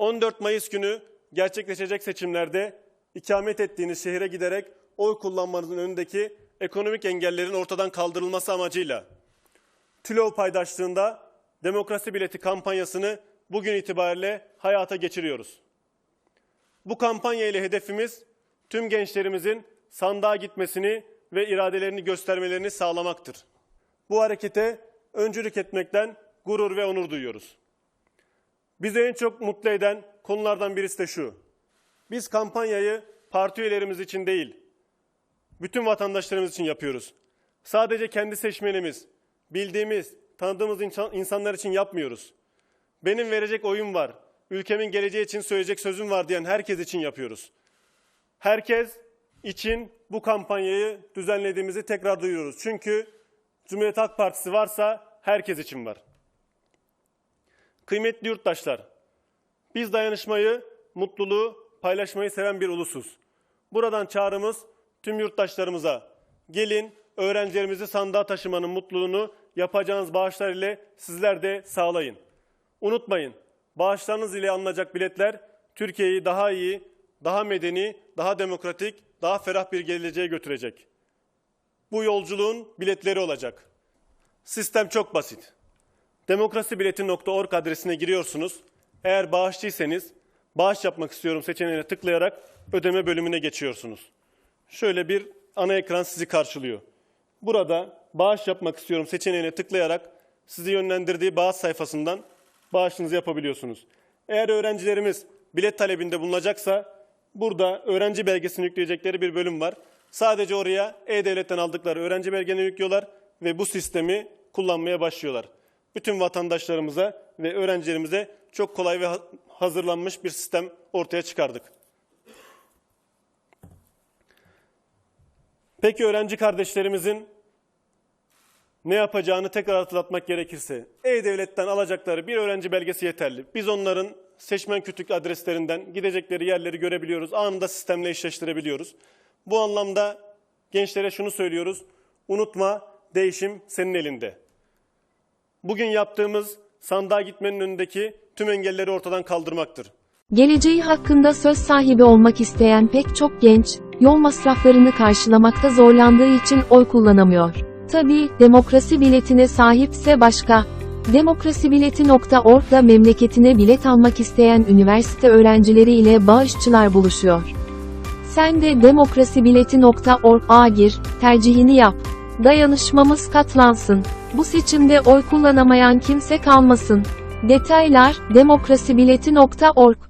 14 Mayıs günü gerçekleşecek seçimlerde ikamet ettiğiniz şehire giderek oy kullanmanızın önündeki ekonomik engellerin ortadan kaldırılması amacıyla TÜLOV paydaşlığında demokrasi bileti kampanyasını bugün itibariyle hayata geçiriyoruz. Bu kampanya ile hedefimiz tüm gençlerimizin sandığa gitmesini ve iradelerini göstermelerini sağlamaktır. Bu harekete öncülük etmekten gurur ve onur duyuyoruz. Bizi en çok mutlu eden konulardan birisi de şu. Biz kampanyayı parti üyelerimiz için değil, bütün vatandaşlarımız için yapıyoruz. Sadece kendi seçmenimiz, bildiğimiz, tanıdığımız insan- insanlar için yapmıyoruz. Benim verecek oyum var, ülkemin geleceği için söyleyecek sözüm var diyen herkes için yapıyoruz. Herkes için bu kampanyayı düzenlediğimizi tekrar duyuyoruz. Çünkü Cumhuriyet Halk Partisi varsa herkes için var. Kıymetli yurttaşlar, biz dayanışmayı, mutluluğu, paylaşmayı seven bir ulusuz. Buradan çağrımız tüm yurttaşlarımıza. Gelin öğrencilerimizi sandığa taşımanın mutluluğunu yapacağınız bağışlar ile sizler de sağlayın. Unutmayın, bağışlarınız ile alınacak biletler Türkiye'yi daha iyi, daha medeni, daha demokratik, daha ferah bir geleceğe götürecek. Bu yolculuğun biletleri olacak. Sistem çok basit. Demokrasibileti.org adresine giriyorsunuz. Eğer bağışçıysanız bağış yapmak istiyorum seçeneğine tıklayarak ödeme bölümüne geçiyorsunuz. Şöyle bir ana ekran sizi karşılıyor. Burada bağış yapmak istiyorum seçeneğine tıklayarak sizi yönlendirdiği bağış sayfasından bağışınızı yapabiliyorsunuz. Eğer öğrencilerimiz bilet talebinde bulunacaksa burada öğrenci belgesini yükleyecekleri bir bölüm var. Sadece oraya E-Devlet'ten aldıkları öğrenci belgeni yüklüyorlar ve bu sistemi kullanmaya başlıyorlar. Bütün vatandaşlarımıza ve öğrencilerimize çok kolay ve ha- hazırlanmış bir sistem ortaya çıkardık. Peki öğrenci kardeşlerimizin ne yapacağını tekrar hatırlatmak gerekirse, E-Devlet'ten alacakları bir öğrenci belgesi yeterli. Biz onların seçmen kütük adreslerinden gidecekleri yerleri görebiliyoruz. Anında sistemle eşleştirebiliyoruz. Bu anlamda gençlere şunu söylüyoruz. Unutma, değişim senin elinde. Bugün yaptığımız sandığa gitmenin önündeki tüm engelleri ortadan kaldırmaktır. Geleceği hakkında söz sahibi olmak isteyen pek çok genç, yol masraflarını karşılamakta zorlandığı için oy kullanamıyor. Tabii, demokrasi biletine sahipse başka. Demokrasibileti.org'da memleketine bilet almak isteyen üniversite öğrencileri ile bağışçılar buluşuyor. Sen de demokrasibileti.org'a gir, tercihini yap. Dayanışmamız katlansın. Bu seçimde oy kullanamayan kimse kalmasın. Detaylar demokrasibileti.org